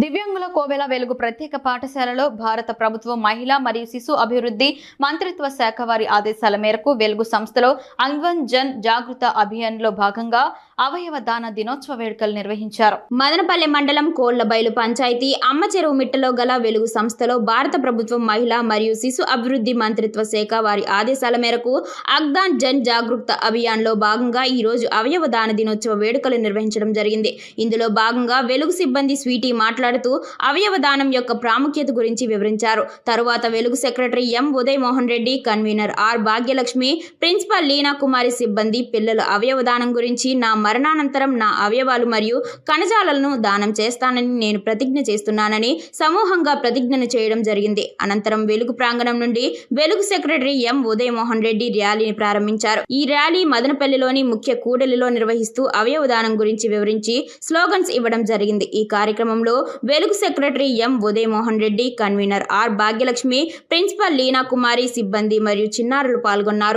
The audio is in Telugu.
దివ్యాంగుల కోవెల వెలుగు ప్రత్యేక పాఠశాలలో భారత ప్రభుత్వం మహిళా మరియు శిశు అభివృద్ధి మంత్రిత్వ శాఖ వారి ఆదేశాల మేరకు వెలుగు సంస్థలో అన్వన్ జన్ జాగృత అభియాన్లో భాగంగా అవయవ దాన దినోత్సవ వేడుకలు నిర్వహించారు. మదనపల్లె మండలం కోళ్ళబైలు పంచాయతీ అమ్మ చెరువు మిట్టలో గల వెలుగు సంస్థలో భారత ప్రభుత్వం మహిళా మరియు శిశు అభివృద్ధి మంత్రిత్వ శాఖ వారి ఆదేశాల మేరకు అగ్దాన్ జన్ జాగరూకత అభియాన్లో భాగంగా ఈ రోజు అవయవ దాన దినోత్సవ వేడుకలు నిర్వహించడం జరిగింది. ఇందులో భాగంగా వెలుగు సిబ్బంది స్వీటీ మాట్లాడుతూ అవయవ దానం యొక్క ప్రాముఖ్యత గురించి వివరించారు. తరువాత Velugu secretary M Uday Mohan Reddy convener R Bhagyalakshmi principal Leena Kumari సిబ్బంది పిల్లల అవయవ దానం గురించి నా మరణానంతరం నా అవయవాలు మరియు కణజాలను దానం చేస్తానని నేను ప్రతిజ్ఞ చేస్తున్నానని సమూహంగా ప్రతిజ్ఞను చేయడం జరిగింది. అనంతరం వెలుగు ప్రాంగణం నుండి వెలుగు సెక్రటరీ ఎం ఉదయ్ మోహన్ రెడ్డి ర్యాలీని ప్రారంభించారు. ఈ ర్యాలీ మదనపల్లిలోని ముఖ్య కూడలిలో నిర్వహిస్తూ అవయవ దానం గురించి వివరించి స్లోగన్స్ ఇవ్వడం జరిగింది. ఈ కార్యక్రమంలో Velugu secretary M Udaymohan Reddy. Convener R Bhagyalakshmi. Principal Leena Kumari సిబ్బంది మరియు చిన్నారులు పాల్గొన్నారు.